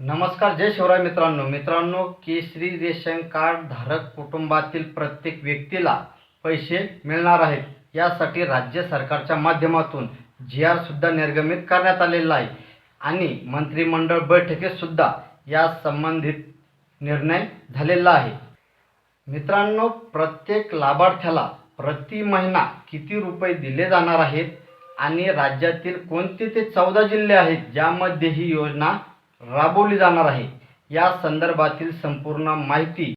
नमस्कार जय शिवराय मित्रांनो. मित्रांनो केसरी रेशन कार्ड धारक कुटुंबातील प्रत्येक व्यक्तीला पैसे मिळणार आहेत यासाठी राज्य सरकारच्या माध्यमातून जी आर सुद्धा निर्गमित करण्यात आलेला आहे. आणि मंत्रिमंडळ बैठकीत सुद्धा या संबंधित निर्णय झालेला आहे. मित्रांनो प्रत्येक लाभार्थ्याला प्रति महिना किती रुपये दिले जाणार आहेत? आणि राज्यातील कोणते ते चौदा जिल्हे आहेत? ज्यामध्ये ही योजना राबवली जाणार आहे. या संदर्भातील संपूर्ण माहिती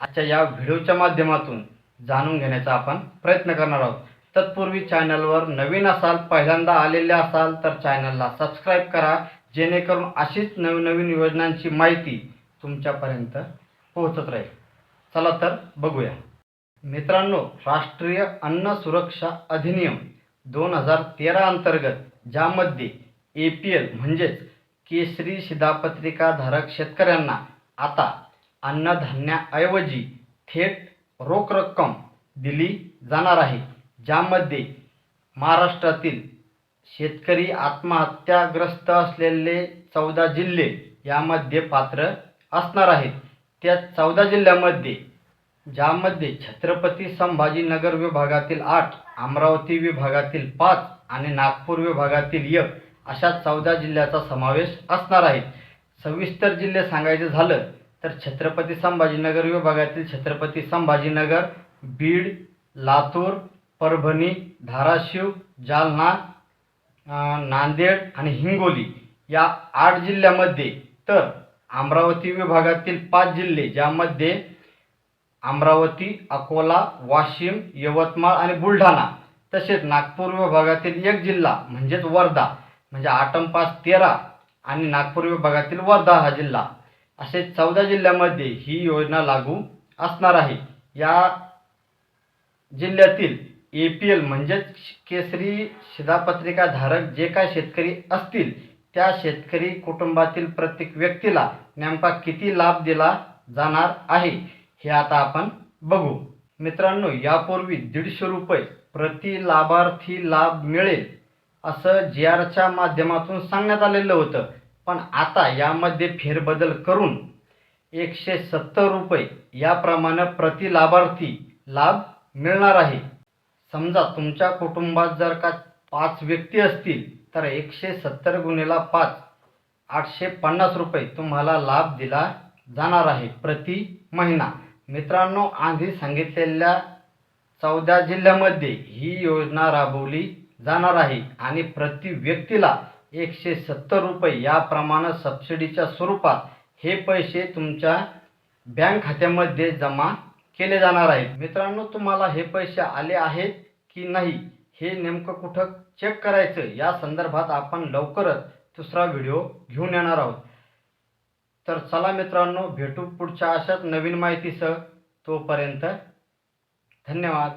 आजच्या या व्हिडिओच्या माध्यमातून जाणून घेण्याचा आपण प्रयत्न करणार आहोत. तत्पूर्वी चॅनलवर नवीन असाल पहिल्यांदा आलेले असाल तर चॅनलला सबस्क्राईब करा जेणेकरून अशीच नवनवीन योजनांची माहिती तुमच्यापर्यंत पोहोचत राहील. चला तर बघूया. मित्रांनो राष्ट्रीय अन्न सुरक्षा अधिनियम दोन हजार तेरा अंतर्गत ज्यामध्ये ए पी एल म्हणजेच केसरी शिधापत्रिकाधारक शेतकऱ्यांना आता अन्नधान्याऐवजी थेट रोख रक्कम दिली जाणार आहे ज्यामध्ये महाराष्ट्रातील शेतकरी आत्महत्याग्रस्त असलेले चौदा जिल्हे यामध्ये पात्र असणार आहेत. त्या चौदा जिल्ह्यामध्ये ज्यामध्ये छत्रपती संभाजीनगर विभागातील आठ अमरावती विभागातील पाच आणि नागपूर विभागातील एक अशा चौदा जिल्ह्याचा समावेश असणार आहे. सविस्तर जिल्हे सांगायचे झालं तर छत्रपती संभाजीनगर विभागातील छत्रपती संभाजीनगर बीड लातूर परभणी धाराशिव जालना नांदेड आणि हिंगोली या आठ जिल्ह्यामध्ये तर अमरावती विभागातील पाच जिल्हे ज्यामध्ये अमरावती अकोला वाशिम यवतमाळ आणि बुलढाणा तसेच नागपूर विभागातील एक जिल्हा म्हणजेच वर्धा म्हणजे आटम पास तेरा आणि नागपूर विभागातील वर्धा हा जिल्हा. असे चौदा जिल्ह्यामध्ये ही योजना लागू असणार आहे. या जिल्ह्यातील ए पी एल म्हणजेच केसरी शिधापत्रिकाधारक जे काय शेतकरी असतील त्या शेतकरी कुटुंबातील प्रत्येक व्यक्तीला नेमका किती लाभ दिला जाणार आहे हे आता आपण बघू. मित्रांनो यापूर्वी दीडशे रुपये प्रति लाभार्थी लाभ मिळेल असं जी आरच्या माध्यमातून सांगण्यात आलेलं होतं. पण आता यामध्ये फेरबदल करून एकशे सत्तर रुपये याप्रमाणे प्रति लाभार्थी लाभ मिळणार आहे. समजा तुमच्या कुटुंबात जर का पाच व्यक्ती असतील तर एकशे सत्तर गुणेला पाच आठशे पन्नास रुपये तुम्हाला लाभ दिला जाणार आहे प्रति महिना. मित्रांनो आधी सांगितलेल्या चौदा जिल्ह्यामध्ये ही योजना राबवली जाणार आहे. आणि प्रति व्यक्तीला एकशे सत्तर रुपये याप्रमाणे सबसिडीच्या स्वरूपात हे पैसे तुमच्या बँक खात्यामध्ये जमा केले जाणार आहेत मित्रांनो तुम्हाला हे पैसे आले आहेत की नाही हे नेमकं कुठं चेक करायचं? या संदर्भात आपण लवकरच दुसरा व्हिडिओ घेऊन येणार आहोत. तर चला मित्रांनो भेटू पुढच्या अशाच नवीन माहितीसह. तोपर्यंत धन्यवाद.